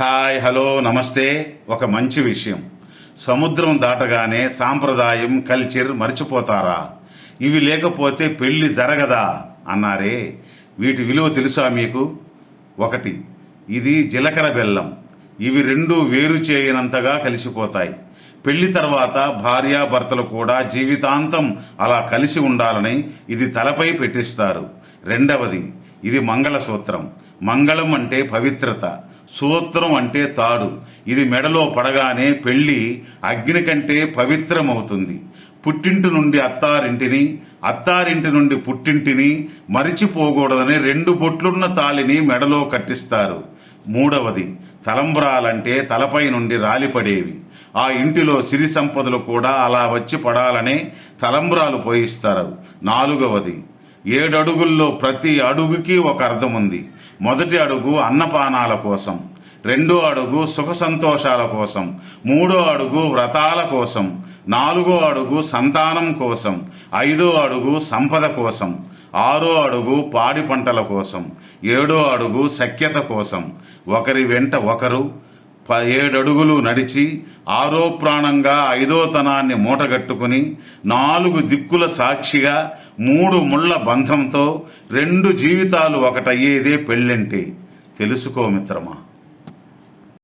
Hi hello నమస్తే. ఒక మంచి విషయం. సముద్రం దాటగానే సాంప్రదాయం కల్చర్ మర్చిపోతారా? ఇవి లేకపోతే పెళ్ళి జరగదా? అన్నారే. వీటి విలువ తెలుసా మీకు? ఒకటి ఇది జీలకర్ర బెల్లం. ఇవి రెండు వేరు చేయనంతగా కలిసిపోతాయి. పెళ్ళి తర్వాత భార్యాభర్తలు కూడా జీవితాంతం అలా కలిసి ఉండాలని ఇది తలపై పెట్టిస్తారు. రెండవది ఇది మంగళసూత్రం. మంగళం అంటే పవిత్రత. సూత్రం అంటే తాడు. ఇది మెడలో పడగానే పెళ్ళి అగ్ని కంటే పవిత్రమవుతుంది. పుట్టింటి నుండి అత్తారింటిని అత్తారింటి నుండి పుట్టింటిని మరిచిపోకూడదని రెండు బొట్లున్న తాళిని మెడలో కట్టిస్తారు. మూడవది తలంబ్రాలంటే తలపై నుండి రాలిపడేవి. ఆ ఇంటిలో సిరి సంపదలు కూడా అలా వచ్చి పడాలనే తలంబ్రాలు పోయిస్తారు. నాలుగవది ఏడడుగుల్లో ప్రతి అడుగుకి ఒక అర్థం ఉంది మొదటి అడుగు అన్నపానాల కోసం రెండో అడుగు సుఖ సంతోషాల కోసం మూడో అడుగు వ్రతాల కోసం నాలుగో అడుగు సంతానం కోసం ఐదో అడుగు సంపద కోసం ఆరో అడుగు పాడి పంటల కోసం ఏడో అడుగు సఖ్యత కోసం. ఒకరి వెంట ఒకరు ఏడడుగులు నడిచి ఆరో ప్రాణంగా ఐదో తనాన్ని మూటగట్టుకుని నాలుగు దిక్కుల సాక్షిగా మూడు ముళ్ళ బంధంతో రెండు జీవితాలు ఒకటయ్యేదే పెళ్ళంటే. తెలుసుకో మిత్రమా.